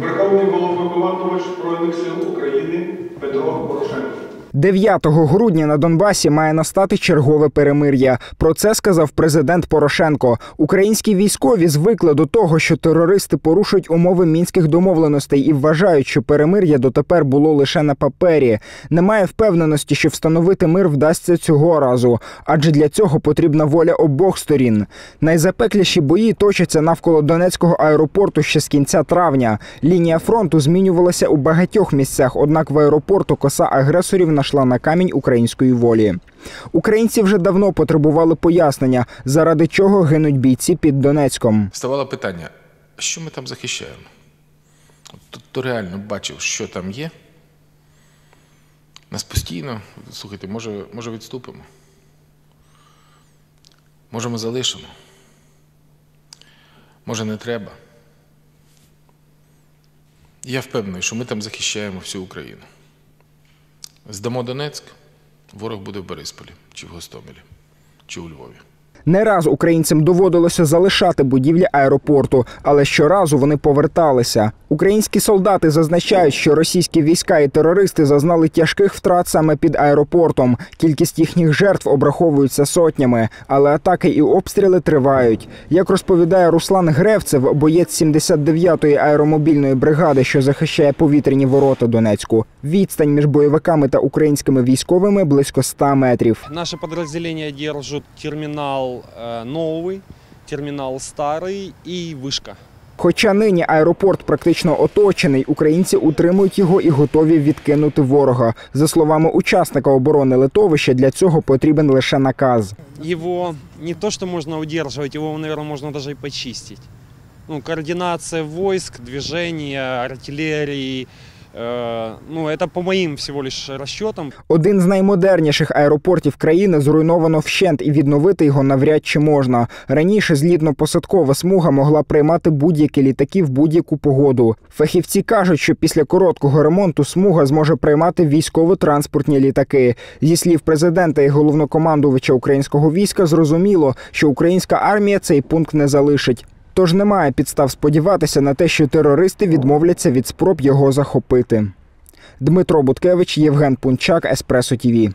Верховний головнокомандувач Збройних сил України Петро Порошенко. 9 грудня на Донбасі має настати чергове перемир'я. Про це сказав президент Порошенко. Українські військові звикли до того, що терористи порушують умови мінських домовленостей і вважають, що перемир'я дотепер було лише на папері. Немає впевненості, що встановити мир вдасться цього разу, адже для цього потрібна воля обох сторін. Найзапекліші бої точаться навколо Донецького аеропорту ще з кінця травня. Лінія фронту змінювалася у багатьох місцях, однак в аеропорту коса агресорів нашла на камінь української волі. Українці вже давно потребували пояснення, заради чого гинуть бійці під Донецьком. Ставало питання, що ми там захищаємо? Хто реально бачив, що там є? Нас постійно, слухайте, може, може відступимо? Може, ми залишимо? Може, не треба? Я впевнений, що ми там захищаємо всю Україну. Здамо Донецьк, ворог буде в Борисполі, чи в Гостомелі, чи у Львові. Не раз українцям доводилося залишати будівлі аеропорту, але щоразу вони поверталися. Українські солдати зазначають, що російські війська і терористи зазнали тяжких втрат саме під аеропортом. Кількість їхніх жертв обраховується сотнями, але атаки і обстріли тривають. Як розповідає Руслан Гревцев, боєць 79-ї аеромобільної бригади, що захищає повітряні ворота Донецьку. Відстань між бойовиками та українськими військовими близько 100 метрів. Наши подразделения держат терминал э, новый, терминал старый и вышка. Хоча нині аеропорт практично оточений, українці утримують його і готові відкинути ворога. За словами учасника оборони литовища, для цього потрібен лише наказ. Его не то, что можно удерживать, его, наверное, можно даже и почистить. Ну, координация войск, движения, артиллерии, э, ну, это по моим всего лишь расчетам. Один з наймодерніших аеропортів країни зруйновано вщент, і відновити його навряд чи можна. Раніше злітно-посадкова смуга могла приймати будь-які літаки в будь-яку погоду. Фахівці кажуть, що після короткого ремонту смуга зможе приймати військово-транспортні літаки. Зі слів президента і головнокомандувача українського війська, зрозуміло, що українська армія цей пункт не залишить. Тож немає підстав сподіватися на те, що терористи відмовляться від спроб його захопити. Дмитро Буткевич, Євген Пунчак, Еспресо Тіві.